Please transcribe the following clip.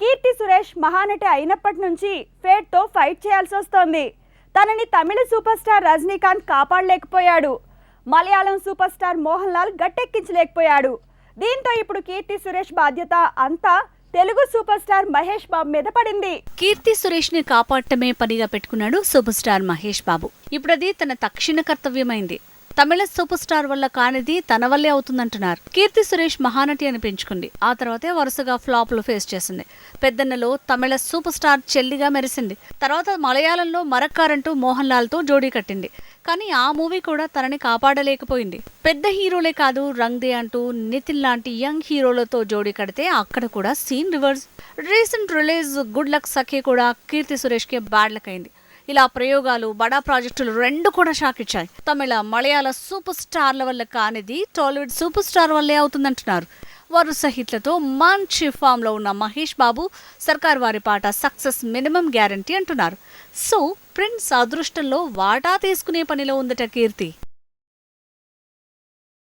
కీర్తి సురేష్ మహానటి అయినప్పటి నుంచి ఫేట్తో ఫైట్ చేయాల్సి వస్తోంది. తనని తమిళ సూపర్ స్టార్ రజనీకాంత్ కాపాడలేకపోయాడు. మలయాళం సూపర్ స్టార్ మోహన్ లాల్ గట్టెక్కించలేకపోయాడు. దీంతో ఇప్పుడు కీర్తి సురేష్ బాధ్యత అంతా తెలుగు సూపర్ స్టార్ మహేష్ బాబు మీద పడింది. కీర్తి సురేష్ని కాపాడటమే పనిగా పెట్టుకున్నాడు సూపర్ స్టార్ మహేష్ బాబు. ఇప్పుడది తన తక్షణ కర్తవ్యమైంది. తమిళ సూపర్ స్టార్ వల్ల కానిది తన వల్లే అవుతుందంటున్నారు. కీర్తి సురేష్ మహానటి అనిపించుకుంది ఆ తర్వాతే వరుసగా ఫ్లాప్లు ఫేస్ చేసింది. పెద్దన్నలో తమిళ సూపర్ స్టార్ చెల్లిగా మెరిసింది. తర్వాత మలయాళంలో మరక్కారంటూ మోహన్ లాల్తో జోడీ కట్టింది. కానీ ఆ మూవీ కూడా తనని కాపాడలేకపోయింది. పెద్ద హీరోలే కాదు రంగ్ దే అంటూ నితిన్ లాంటి యంగ్ హీరోలతో జోడీ కడితే అక్కడ కూడా scene reverse. Recent release good luck Sakhi కూడా కీర్తి సురేష్కి బ్యాడ్ లక్ అయింది. ఇలా ప్రయోగాలు బడా ప్రాజెక్టులు రెండు కూడా షాక్ ఇచ్చాయి. తమిళ మలయాళ సూపర్ స్టార్ల వల్ల కానిది టాలీవుడ్ సూపర్ స్టార్ వల్లే అవుతుందంటున్నారు. వరుస హిట్లతో మంచి ఫామ్లో ఉన్న Mahesh Babu Sarkaru Vaari Paata success minimum guarantee అంటున్నారు. సో ప్రిన్స్ అదృష్టంలో వాటా తీసుకునే పనిలో ఉందట కీర్తి.